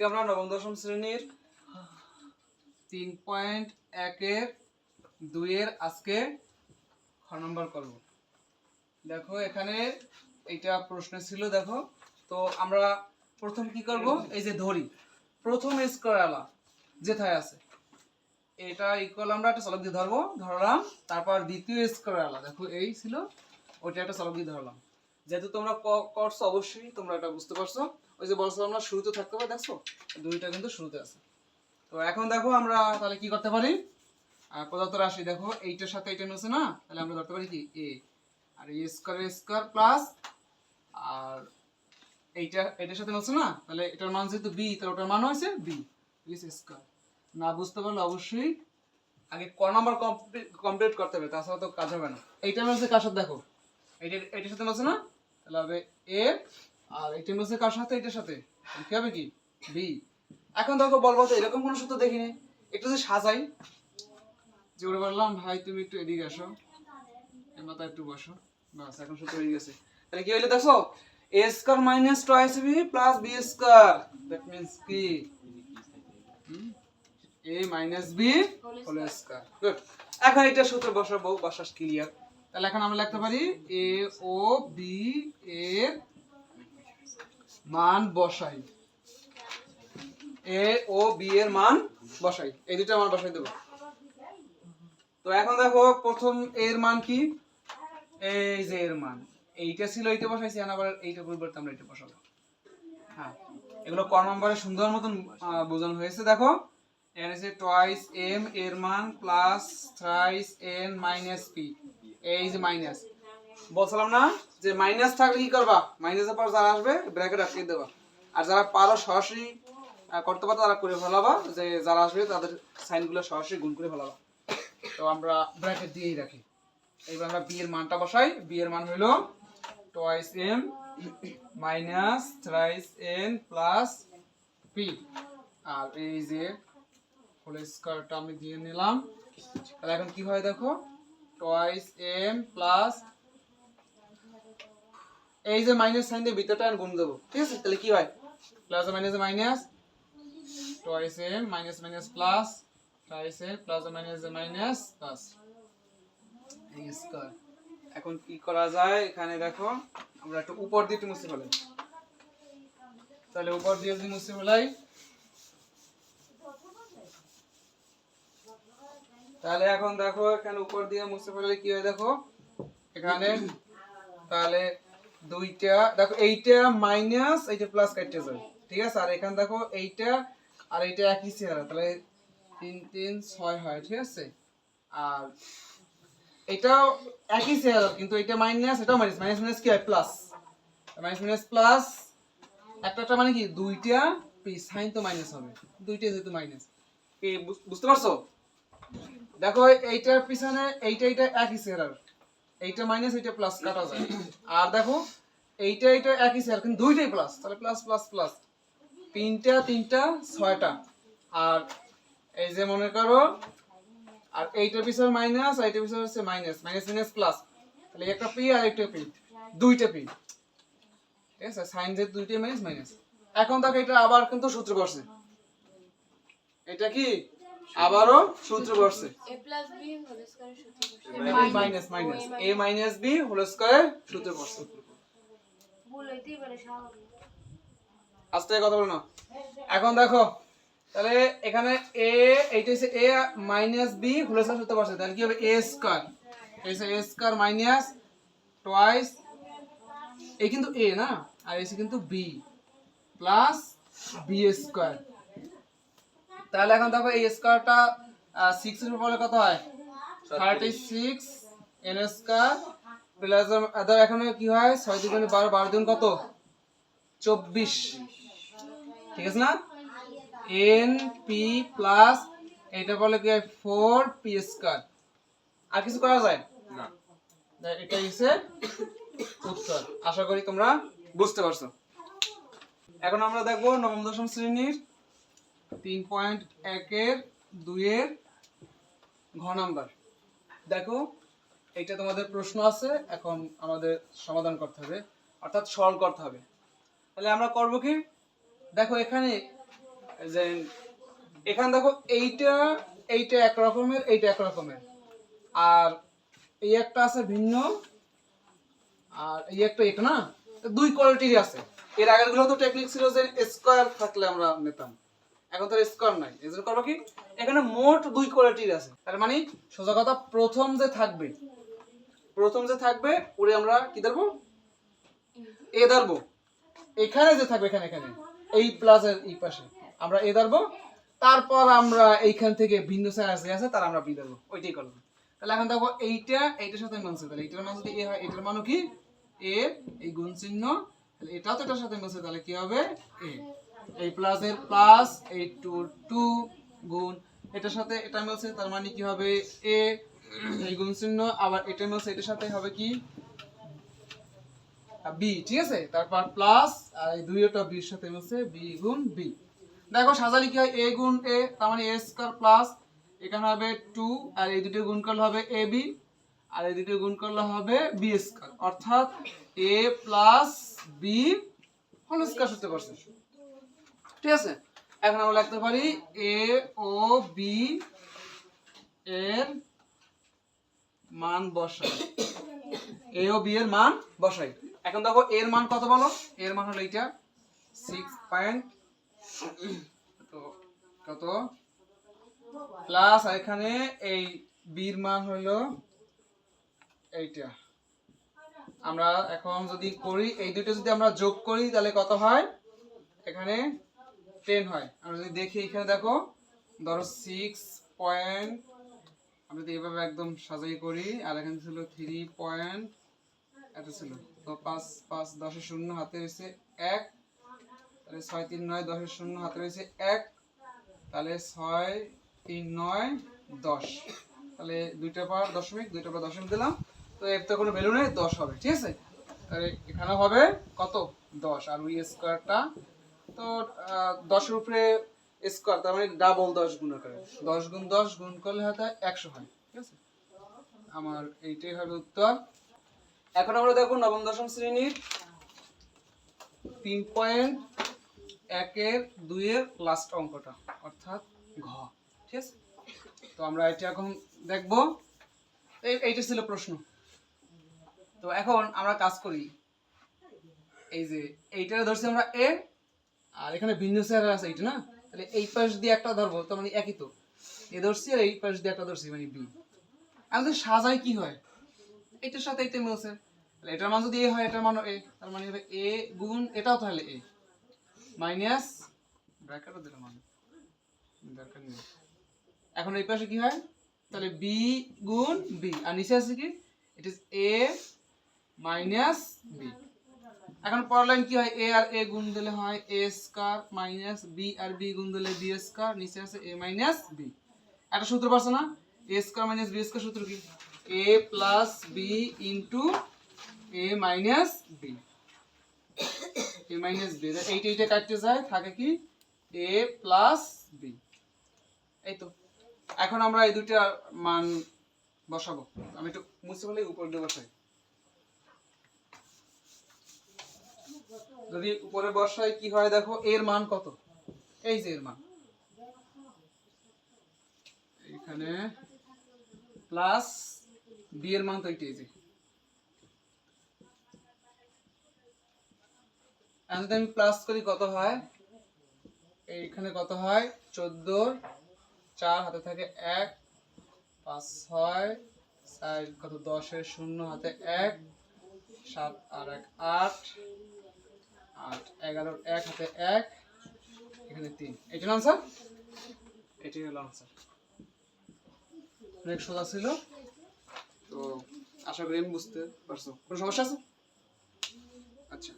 আজকে আমরা নবম, দশম শ্রেণির তিন পয়েন্ট একের দুইয়ের আজকে খ নম্বর করব। দেখো, এখানে এইটা প্রশ্ন ছিল, দেখো। তো আমরা প্রথম কি করব? এই যে ধরি। প্রথম স্কোয়ার আলা যেথায় আছে। এটা ইকুয়াল আমরা একটা চলক দিয়ে ধরবো, ধরলাম। তারপর দ্বিতীয় স্কোয়ার আলা দেখো, এই ছিল, ওইটা একটা চলক দিয়ে ধরলাম। যেহেতু তোমরা করছ, অবশ্যই তোমরা এটা বুঝতে পারছ। ওই যে বলছিলাম আমরা শুরুতে থাকতে পারে দেখছ? দুইটা কিন্তু শুরুতে আছে। তো এখন দেখো আমরা তাহলে কি করতে পারি? আর পদার্থ রাশি দেখো, এইটার সাথে এটা মিলছে না? তাহলে আমরা ধরতে পারি কি? এ আর এ স্কোয়ার স্কোয়ার প্লাস আর এইটা এটার সাথে মিলছে না? তাহলে এটার মান যেহেতু বি তাহলে ওটার মান হয়েছে বি স্কোয়ার না বুঝতে পারলে অবশ্যই আগে ক নাম্বার কমপ্লিট করতে হবে, তাছাড়া তো কাজ হবে না। এইটা মিলছে কার সাথে দেখো? এইটা এটার সাথে মিলছে না? তাহলে হবে এ আর এটা মিলছে কার সাথে? এটার সাথে। কি হবে কি? বি। এখন দেখো বলব তো, এরকম কোনো সূত্র দেখিনি। একটু যদি সাজাই। যে ওরে বললাম ভাই, তুমি একটু এদিকে আসো। এই মাথা একটু বসো। বাস, এখন সূত্র হয়ে গেছে। তাহলে কি হইল দেখো? A square minus twice B plus B square. That means কি? A minus B whole square. Good এখন এটা সূত্র বসাবো, বসাস ক্লিয়ার। তাহলে এখন আমরা লিখতে পারি এ ও বি এর মান বসাই। এ ও বি এর মান বসাই। এই দুটো মান বসাই দেবো। তো এখন দেখো, প্রথম এর মান কি? এই যে এর মান। এইটা ছিল, এইটা বসাইছি আবার এইটা পরিবর্তে আমরা এটা বসাবো। হ্যাঁ এগুলো ক নম্বরে সুন্দর মতন বোঝানো হয়েছে। দেখো, এখানে আছে টয়েস এম এর মান plus thrice N minus P এই যে মাইনাস বলছিলাম না যে মাইনাস থাকলে কি করবা? মাইনাসের পর যারা আসবে ব্র্যাকেট আটকে দেবা। আর যারা পারো সরাসরি করতে পারো তারা করে ফেলাবা। যে যারা আসবে তাদের সাইনগুলো সরাসরি গুণ করে ফেলাবা। তো আমরা ব্র্যাকেট দিয়েই রাখি। এইবার আমরা বি এর মানটা বসাই। বি এর মান হলো twice M minus thrice N plus P আর এই যে হোল স্কোয়ারটা আমি দিয়ে নিলাম। তাহলে এখন কি হয় দেখো? টয়েস এম প্লাস এই যে মাইনাস সাইন দিয়ে ভিতরটা আমি গুণ দেবো, ঠিক আছে? তাহলে কি হয়? Plus minus minus twice M minus minus plus twice M plus minus minus plus square এখন কি করা যায়? এখানে দেখো, আমরা একটু উপর দিয়ে মুছে ফেলাই। তাহলে উপর দিয়ে যদি মুছে ফেলাই, তাহলে এখন দেখো, এখানে উপর দিয়ে মুছে ফেললে কি হয় দেখো? এখানে তাহলে দুইটা, দেখো এইটা মাইনাস এইটা প্লাস কাটতে যায় ঠিক আছে? আর এখানে দেখো এইটা আর এইটা একই চেহারা, তাহলে তিন তিন, ছয় হয়, ঠিক আছে? আর এটাও একই চেহারা, কিন্তু এটা মাইনাস এটাও মাইনাস মাইনাস মাইনাস কি হয়? প্লাস মাইনাস মাইনাস প্লাস একটা মানে কি? দুইটা পিস সাইন তো মাইনাস হবে। দুইটা যেহেতু মাইনাস কি, বুঝ- বুঝতে পারছ? দেখো এইটার পিছনে এইটা এইটা একই চেহারার। এইটা মাইনাস এইটা প্লাস কাটা যায়। আর দেখো, এইটা এইটা একই চেহারা কিন্তু দুইটাই প্লাস তাহলে প্লাস প্লাস প্লাস তিনটা তিনটা, ছয়টা। আর এই যে মনে করো, আর এইটার পিছনে মাইনাস আর এইটার পিছনে হচ্ছে মাইনাস মাইনাস মাইনাস প্লাস তাহলে একটা পি আর একটা পি দুইটা পি ঠিক আছে? সাইন যে দুইটাই মাইনাস মাইনাস এখন দেখো, এটা আবার কিন্তু সূত্র বসছে এটা কি? আবারও সূত্র বসছে। Minus minus A minus B whole square সূত্র বসছে। আস্তে কথা বলো না। এখন দেখো তাহলে এখানে এ এইটা হচ্ছে A minus B whole square সূত্র বসছে। তাহলে কি হবে? এ স্কয়ার এই এ স্কয়ার মাইনাস টোয়াইস এই কিন্তু এ না আর এসে কিন্তু বি প্লাস বি স্কয়ার তাহলে এখন দেখো এই স্কয়ারটা সিক্স এর উপরে কত হয়? Thirty six N square plus এখানে কি হয়? ছয় দুগুণে বারো বারো দিন কত? চব্বিশ। ঠিক আছে না? এন পি প্লাস এটা বলে কি হয়? ফোর পি স্কয়ার আর কিছু করা যায়? না। এটাই হচ্ছে উত্তর। আশা করি তোমরা বুঝতে পারছ। এখন আমরা দেখব নবম দশম শ্রেণির তিন পয়েন্ট একের দুইয়ের ঘ নাম্বার। দেখো, এটা তোমাদের প্রশ্ন আছে, এখন আমাদের সমাধান করতে হবে, অর্থাৎ সরল করতে হবে। তাহলে আমরা করব কি? দেখো এখানে, যে এখানে দেখো, এইটা এইটা এক রকমের, এইটা এক রকমের। আর এই একটা আছে ভিন্ন, আর এই একটা এটা না? দুই কোয়ালিটির আছে। এর আগেরগুলো তো টেকনিক ছিল যে স্কোয়ার থাকলে আমরা নিতাম। এখন তো স্কোয়ার নাই। এই জন্য করব কি? এখানে মোট দুই কোয়ালিটির আছে। তার মানে সোজা কথা, প্রথম যে থাকবে, প্রথম যে থাকবে, ওরে আমরা কি ধরবো? এ ধরবো। এখানে যে থাকবে, এখানে এখানে। এই প্লাসের এই পাশে। আমরা এ ধরবো। তারপর আমরা এইখান থেকে ভিন্ন সাইজ যে আছে, তার আমরা বি ধরবো। ওইটাই করব। তাহলে এখন দেখো, এইটা, এইটার সাথে মিলছে। তাহলে এইটার মান যদি এ হয়, এটার মানও কি? এ, এই গুণ চিহ্ন। তাহলে এটাও তো এটার সাথে মিলছে। তাহলে কি হবে? এ। এই প্লাস এর প্লাস এই টু টু গুণ, এটার সাথে এটা মিলছে, তার মানে কি হবে? এ এই গুণ চিহ্ন, আবার এটা মিলছে, এটার সাথে হবে কি? বি ঠিক আছে? তারপর প্লাস আর এই দুইটা বির সাথে মিলছে বি গুণ বি দেখো, সাজালি কি হয়? এ গুণ এ তার মানে এ স্কয়ার প্লাস এখানে হবে টু আর এই দুটো গুণ করলে হবে এ বি আর এই দুটো গুণ করলে হবে বি স্কয়ার অর্থাৎ A plus B whole square সূত্র করছে। ঠিক আছে? এখন আমরা লিখতে পারি এ ও বি এর মান বসাই। এ ও বি এর মান বসাই। এখন দেখো এর মান কত বলো? এর মান হলো এইটা। সিক্স পয়েন্ট কত? প্লাস এখানে এই বির মান হলো এইটা। আমরা এখন যদি করি, এই দুটো যদি আমরা যোগ করি, তাহলে কত হয়? এখানে টেন হয়। আমরা যদি দেখি এখানে দেখো, ধরো সিক্স পয়েন্ট আমরা যদি এভাবে একদম সাজাই করি, আর এখানে ছিল থ্রি পয়েন্ট এত ছিল। তো পাঁচ পাঁচ দশের শূন্য হাতে রয়েছে এক, তাহলে ছয় তিন নয় দশের শূন্য হাতে রয়েছে এক, তাহলে ছয় তিন নয় দশ। তাহলে দুইটা পার দশমিক, দুইটা পার দশমিক দিলাম। তো এর তো কোনো ভ্যালু নেই, দশ হবে, ঠিক আছে? তাহলে এখানে হবে কত? দশ। আর ওই স্কোয়ারটা তো দশের উপরে স্কোয়ার তার মানে ডাবল দশ গুণ করে দশ গুণ দশ গুণ করলে হয়তো একশো হয়। ঠিক আছে? আমার এইটাই হবে উত্তর। এখন আমরা দেখো নবম, দশম শ্রেণির তিন পয়েন্ট একের দুইয়ের লাস্ট অঙ্কটা, অর্থাৎ ঘ। ঠিক আছে? তো আমরা এটা এখন দেখব। এই- এইটা ছিল প্রশ্ন। তো এখন আমরা কাজ করি। এই যে, এইটা ধরছি আমরা এ আর এখানে ভিন্ন চেহারা আছে এইটা না? তাহলে এই পাশ দিয়ে একটা ধরবো তো মানে একই তো। এ ধরছি আর এই পাশ দিয়ে একটা ধরছি মানে বি আমি যদি সাজাই কি হয়? এটার সাথে এইটা মিলছে। তাহলে এটার মান যদি এ হয়, এটার মানও এ তার মানে হবে এ গুণ, এটাও তাহলে এ মাইনাস, ব্র্যাকেটও দিলাম আমি। দরকার নেই। এখন এই পাশে কি হয়? তাহলে বি গুণ বি আর নিচে আছে কি? It is A minus B এখন পরের লাইন কি হয়? এ আর এ গুণ দিলে হয় এ স্কয়ার মাইনাস বি আর বি গুণ দিলে বি স্কয়ার নিচে আছে এ মাইনাস বি একটা সূত্র পাচ্ছে না? A square minus B square সূত্র কি? A plus B into A minus B A minus B এইটা এইটা কাটতে যায় থাকে কি? এ প্লাস বি এই তো। এখন আমরা এই দুইটা মান বসাবো। আমি একটু মুছে ফেলে, উপর দিয়ে বসাই। যদি উপরে বসাই কি হয় দেখো, এর মান কত? এই যে এর মান। এখানে প্লাস বি এর মান তো এইটাই যে। এখন যদি আমি প্লাস করি কত হয়? এইখানে কত হয়? চোদ্দ। চার হাতে থাকে এক। পাঁচ ছয়। চার কত? দশের শূন্য হাতে এক। সাত আর এক আট। আর এগারোর এক হাতে এক এখানে তিন। এটি আনসার এটি হলো আনসার অনেক সোজা ছিল। তো আশা করি বুঝতে পারছ। কোনো সমস্যা আছে? আচ্ছা।